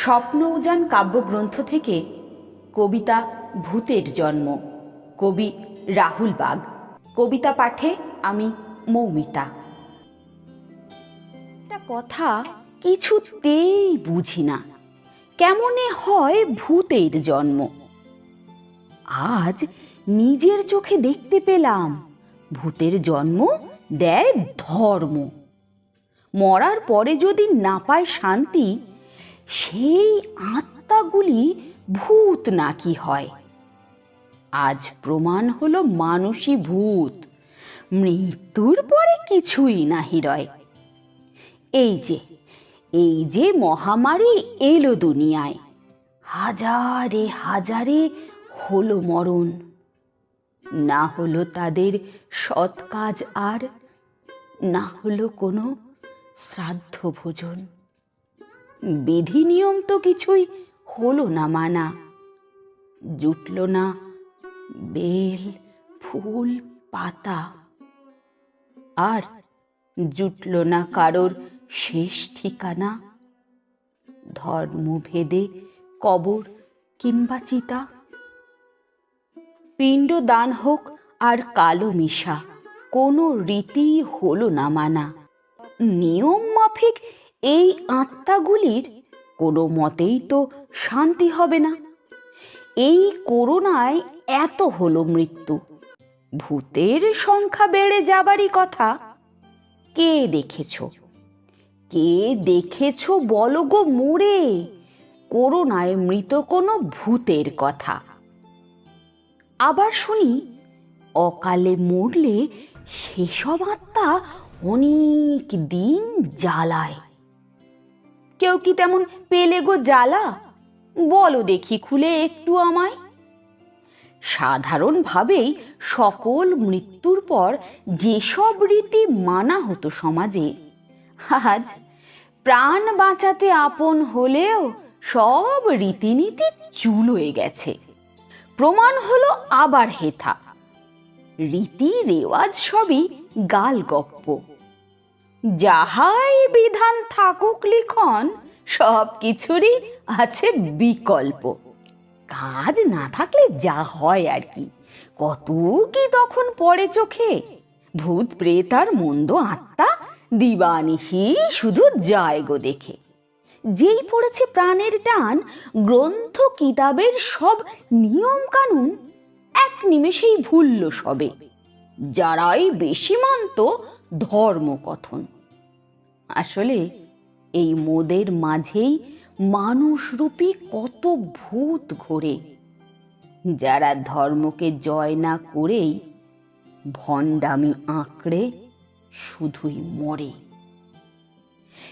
স্বপ্ন উজান কাব্যগ্রন্থ থেকে কবিতা ভূতের জন্ম। কবি রাহুল বাগ। কবিতা পাঠে আমি মৌমিতা। একটা কথা কিছুতেই বুঝি না। কেমনে হয় ভূতের জন্ম? আজ নিজের চোখে দেখতে পেলাম, ভূতের জন্ম দেয় ধর্ম। মরার পরে যদি না পায় শান্তি সেই আত্মাগুলি ভূত নাকি হয়? আজ প্রমাণ হলো মানুষই ভূত। মৃত্যুর পরে কিছুই না হিরয় এই যে এই যে মহামারী এলো দুনিয়ায়। হাজারে হাজারে হলো মরণ। না হলো তাদের সৎ কাজ আর, না হলো কোনো শ্রাদ্ধ ভোজন বিধি নিয়ম তো কিছুই হলো না মানা। জুটল না বেল, ফুল, পাতা। আর জুটল না কারোর শেষ ঠিকানা। ধর্মভেদে কবর কিংবা চিতা। পিণ্ড দান হোক আর কালো মিশা, কোনো রীতি হলো না মানা। নিয়ম মাফিক এই আত্মাগুলির কোনো মতেই তো শান্তি হবে না। এই করোনায় এত হলো মৃত্যু। ভূতের সংখ্যা বেড়ে যাবারই কথা। কে দেখেছ? কে দেখেছ বলো গো মোরে? করোনায় মৃত কোনো ভূতের কথা। আবার শুনি, অকালে মরলে সেসব আত্মা অনেক দিন জ্বালায়। কেউ কি তেমন পেলে গো জ্বালা? বলো দেখি খুলে একটু আমায়। সাধারণভাবেই সকল মৃত্যুর পর যেসব রীতি মানা হতো সমাজে, আজ প্রাণ বাঁচাতে আপন হলেও সব রীতিনীতি চুলোয় গেছে। প্রমাণ হলো আবার হেথা। রীতি রেওয়াজ সবই গাল গপ্প যাহাই বিধান থাকুক লিখন, সব কিছুরই আছে বিকল্প। কাজ না থাকলে যা হয় আর কি। কত কি তখন পড়ে চোখে? ভূত প্রেত আর মন্দ আত্মা দিবানিহি শুধু যায় গো দেখে। যেই পড়েছে প্রাণের টান, গ্রন্থ, কিতাবের সব নিয়ম কানুন এক নিমেষেই ভুলল সবে। যারাই বেশি মানত ধর্মকথন। আসলে এই মোদের মাঝেই মানুষরূপী কত ভূত ঘোরে। যারা ধর্মকে জয় না করেই ভণ্ডামি আঁকড়ে শুধুই মরে।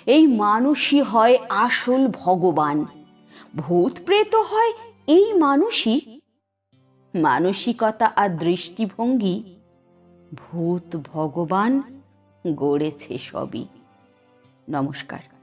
এই মানুষই হয় আসল ভগবান। ভূত প্রেত হয় এই মানুষই। মানসিকতা আর দৃষ্টিভঙ্গি ভূত ভগবান গড়েছে সবই। নমস্কার।